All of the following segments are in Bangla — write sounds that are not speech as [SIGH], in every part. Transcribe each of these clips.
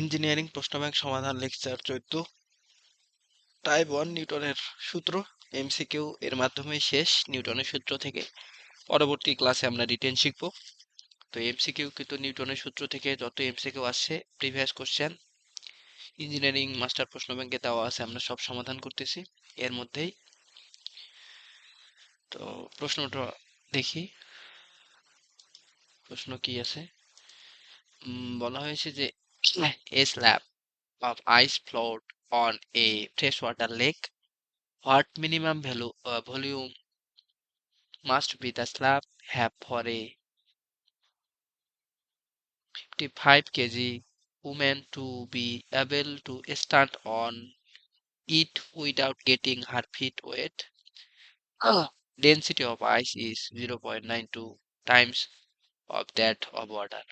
ইঞ্জিনিয়ারিং প্রশ্নব্যাংক সমাধান লেকচার চোদ্দ। টাইপ ওয়ান নিউটনের সূত্র, এমসিকিউ এর মাধ্যমে শেষ নিউটনের সূত্র থেকে। পরবর্তী ক্লাসে আমরা রিটেন শিখব। তো এমসিকিউ কিন্তু নিউটনের সূত্র থেকে যত এমসিকিউ আসছে, প্রিভিয়াস কোশ্চেন, ইঞ্জিনিয়ারিং মাস্টার প্রশ্ন ব্যাংকে দেওয়া আছে, আমরা সব সমাধান করতেছি। এর মধ্যেই তো প্রশ্নটা দেখি। প্রশ্ন কি আছে? বলা হয়েছে যে a slab of ice float on a freshwater lake what minimum value uh, volume must be the slab have for a 55 kg woman to be able to stand on it without getting her feet wet density of ice is 0.92 times of that of water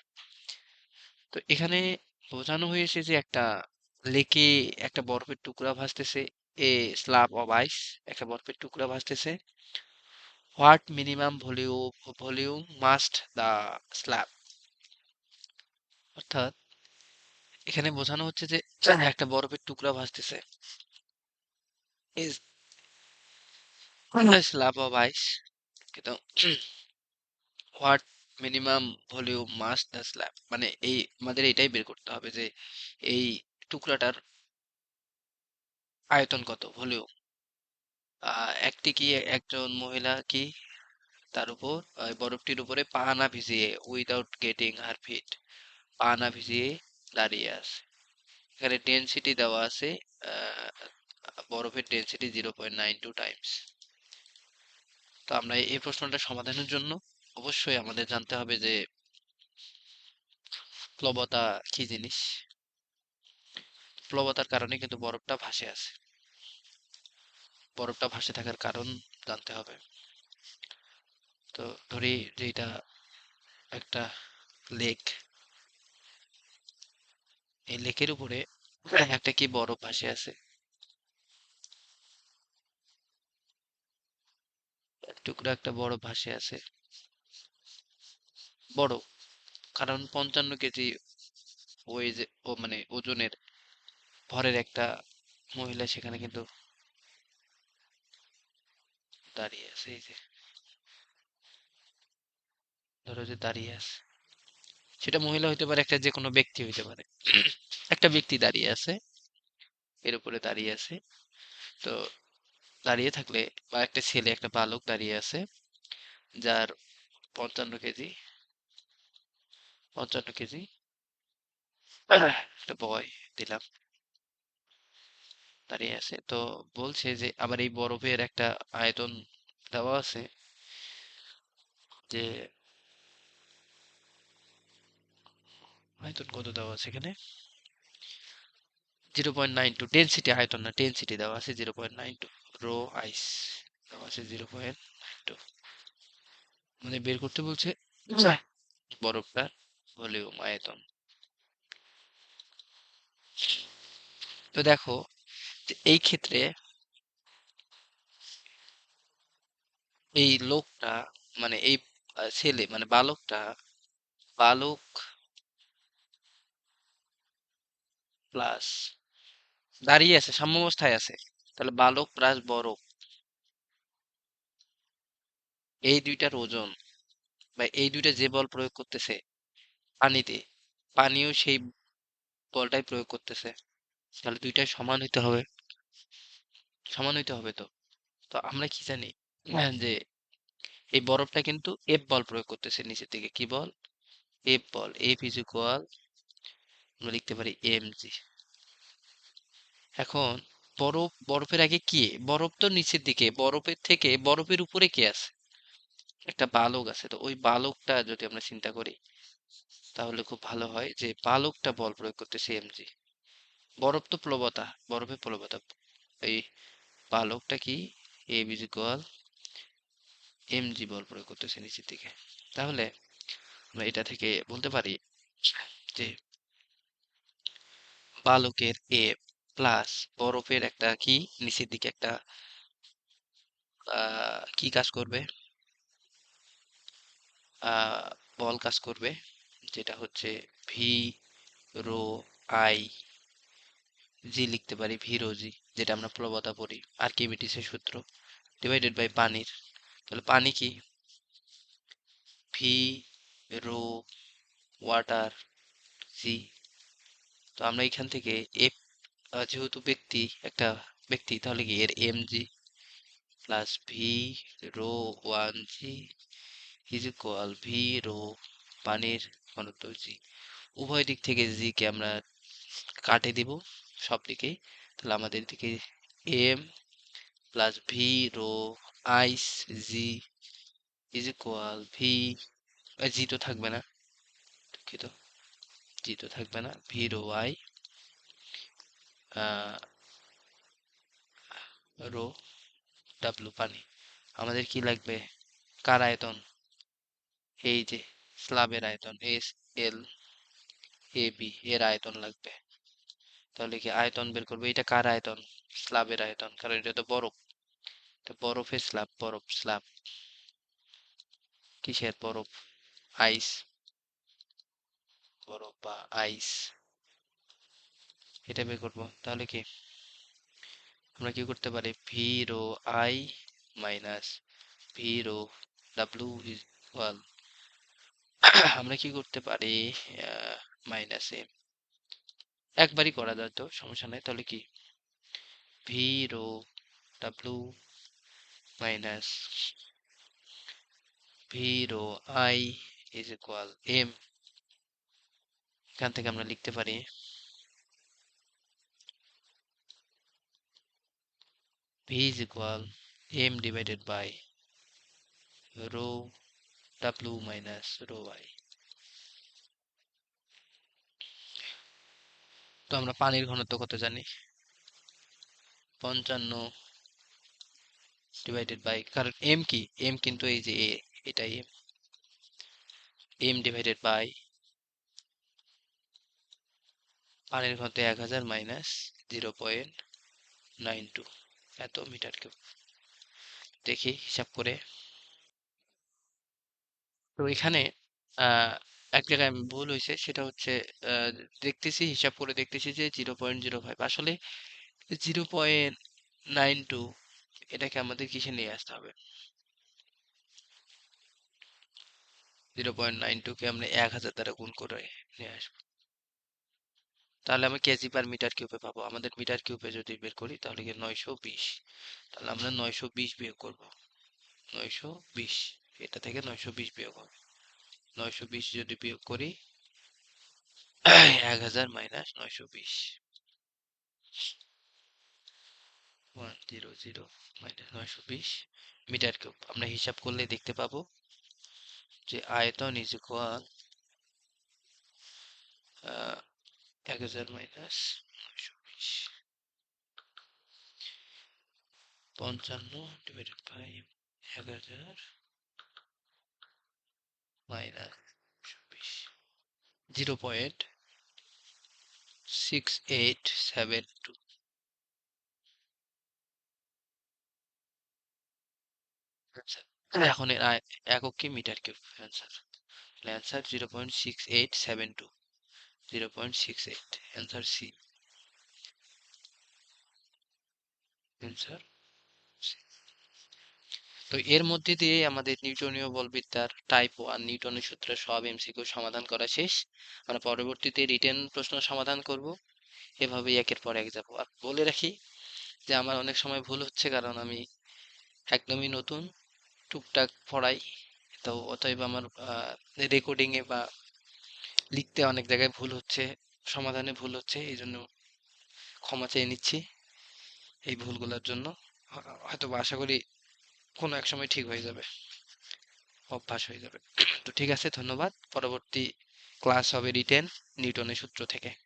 তো এখানে বোঝানো হয়েছে যে একটা লেকে একটা বরফের টুকরা ভাসতেছে এ স্ল্যাব অফ আইস একটা বরফের টুকরা ভাসতেছে। What minimum volume volume must the slab? অর্থাৎ এখানে বোঝানো হচ্ছে যে একটা বরফের টুকরা ভাসতেছে। Slab of ice. কিন্তু what minimum volume must the slab মানে এই আমাদের এটাই বের করতে হবে যে এই টুকরাটার আয়তন কত ভলিউম একটি কি একজন মহিলা কি তার উপর বরফটির উপরে পা না ভিজিয়ে উইদাউট গেটিং হার ফিট পা না ভিজিয়ে দাঁড়িয়ে আছে। এখানে ডেনসিটি দেওয়া আছে বরফের density zero point nine two times তো আমরা এই প্রশ্নটা সমাধানের জন্য অবশ্যই আমাদের জানতে হবে যে প্লবতা কি জিনিস? প্লবতার কারণে কিন্তু বরফটা ভাসে আছে। বরফটা ভাসে থাকার কারণ জানতে হবে। তো ধরি যে এটা একটা লেক এই লেকের উপরে [CLEARS THROAT] একটা কি বরফ ভাসে আছে? টুকরা একটা বরফ ভাসে আছে। বড়। কারণ পঞ্চান্ন কেজি ওই যে ও মানে ওজনের ভরের একটা মহিলা সেখানে কিন্তু দাঁড়িয়ে আছে, এই যে। ধরো যে দাঁড়িয়ে আছে। সেটা মহিলা হইতে পারে, একটা যে কোনো ব্যক্তি হইতে পারে। একটা ব্যক্তি দাঁড়িয়ে আছে, এর উপরে দাঁড়িয়ে আছে। তো দাঁড়িয়ে থাকলে বা একটা ছেলে, একটা বালক দাঁড়িয়ে আছে, যার পঞ্চান্ন কেজি পঞ্চান্ন কেজি। একটা বয় দিলাম। দাঁড়িয়ে আছে। তো বলছে যে আবার এই বরফের একটা আয়তন দেওয়া আছে যে আয়তন কত দেওয়া আছে এখানে? Zero point nine two density আয়তন না ডেনসিটি দেওয়া আছে zero point nine two rho ice দেওয়া আছে জিরো পয়েন্ট নাইন টু। মানে বের করতে বলছে বরফটার ভলিউম আয়তন তো দেখো এই ক্ষেত্রে এই লোকটা মানে এই ছেলে মানে বালকটা, বালক প্লাস দাঁড়িয়ে আছে, সাম্যাবস্থায় আছে, তাহলে বালক প্লাস বরফ এই দুইটার ওজন, বা এই দুইটা যে বল প্রয়োগ করতেছে পানিতে। পানিও সেই বলটাই প্রয়োগ করতেছে। তাহলে দুইটাই সমান হইতে হবে। সমান হইতে হবে তো। তো আমরা কি জানি [CLEARS THROAT] যে এই বরফটা কিন্তু এফ বল প্রয়োগ করতেছে নিচের দিকে। কি বল? এফ বল। এফ ইজ ইকুয়াল আমরা লিখতে পারি এম জি এখন বরফ বরফের আগে কি? বরফ তো নিচের দিকে। বরফের থেকে বরফের উপরে কে আছে? একটা বালক আছে। তো ওই বালকটা যদি আমরা চিন্তা করি তাহলে খুব ভালো হয় যে বালকটা বল প্রয়োগ করতেছে এমজি বরফ তো প্লবতা বরফে প্লবতা এই বালকটা কি? এ ইজ ইকুয়াল এমজি বল প্রয়োগ করতেছে নিচের দিকে। তাহলে আমরা এটা থেকে বলতে পারি যে বালকের এ প্লাস বরফের একটা কি? নিচের দিকে একটা কি কাজ করবে? বল কাজ করবে। যেটা হচ্ছে ভি রো আই জি লিখতে পারি ভি রো জি যেটা আমরা প্রবতা পড়ি আর্কিমিডিসের সূত্র ডিভাইডেড বাই পানির। তাহলে পানি কি? ভি রো ওয়াটার জি তো আমরা এখান থেকে এফ যেহেতু ব্যক্তি, একটা ব্যক্তি, তাহলে কি এর M G plus V rho one G is equal V rho, পানির ঘনত্ব জি উভয় দিক থেকে জি কে আমরা কাটে দিব সব দিকেই। তাহলে আমাদের দিকে M plus V rho ice G is equal V G তো থাকবে না। দুঃখিত। জি তো থাকবে না। V rho I rho W পানি। আমাদের কি লাগবে? কার আয়তন এই যে স্লাবের আয়তন এস এল এ বি এর আয়তন লাগবে। তাহলে কি আয়তন বের করব? এটা কার আয়তন? স্লাবের আয়তন। কারণ এটা তো বরফ। তো বরফের স্ল্যাব বরফ স্ল্যাব কিসের বরফ? আইস বরফ বা আইস এটা বের করব। তাহলে কি? আমরা কি করতে পারি? V rho I minus V rho W is equal [COUGHS] আমরা কি করতে পারি? মাইনাস এম একবারই করা যায় তো, সমস্যা নাই। তাহলে কি? V rho W minus V rho I is equal M এখান থেকে আমরা লিখতে পারি V is equal M divided by rho W minus rho I তো আমরা পানির ঘনত্ব কত জানি? পঞ্চান্ন ডিভাইডেড বাই কারণ এম কি? এম কিন্তু এই যে এ এটা এম এম ডিভাইডেড বাই পানির ঘনত্ব এক হাজার minus zero point nine two এত মিটার কিউব। দেখি, হিসাব করে। তো এখানে আহ এক জায়গায় আমি ভুল হয়েছে সেটা হচ্ছে দেখতেছি, হিসাব করে দেখতেছি যে জিরো পয়েন্ট জিরো ফাইভ। আসলে জিরো পয়েন্ট নাইন টু এটাকে আমাদের কিসে নিয়ে আসতে হবে? জিরো পয়েন্ট নাইন টু কে আমরা এক হাজার দ্বারা গুণ করে নিয়ে আসব। তাহলে আমরা কেজি পার মিটার কিউবে পাবো। আমাদের মিটার কিউবে যদি বের করি, তাহলে নয়শো বিশ। তাহলে আমরা নয়শো বিশ বিয়োগ করব। নয়শো বিশ। এটা থেকে নয়শো বিশ বিয়োগ হবে। নয়শো বিশ যদি বিয়োগ করি, এক হাজার মাইনাস নয়শো বিশ। ওয়ান জিরো জিরো মাইনাস নয়শো বিশ মিটার কিউব। আমরা হিসাব করলে দেখতে পাবো যে আয়তন ইজ ইকুয়াল এক হাজার মাইনাস নয়শো বিশ। পঞ্চান্ন ডিভাইডেড বাই এক হাজার মাইনাস বিশ zero point six eight seven two এখন এর একক কি? Metre cube. Answer answer zero point six eight seven two zero point six eight answer C answer তো এর মধ্যে দিয়ে আমাদের নিউটনীয় বলবিদ্যার টাইপ ওয়ান নিউটনের সূত্রের সব এমসিকিউ সমাধান করা শেষ। আমরা পরবর্তীতে রিটেন প্রশ্ন সমাধান করব। এভাবে একের পর এক যাব। আর বলে রাখি যে আমার অনেক সময় ভুল হচ্ছে কারণ আমি একদমই নতুন, টুকটাক পড়াই। তো অতএব আমার রেকর্ডিংয়ে বা লিখতে অনেক জায়গায় ভুল হচ্ছে, সমাধানে ভুল হচ্ছে, এই জন্য ক্ষমা চেয়ে নিচ্ছি এই ভুলগুলোর জন্য। হয়তো আশা করি কোনো এক সময় ঠিক হয়ে যাবে। অভ্যাস হয়ে যাবে। তো ঠিক আছে, ধন্যবাদ। পরবর্তী ক্লাস হবে রিটেন নিউটনের সূত্র থেকে।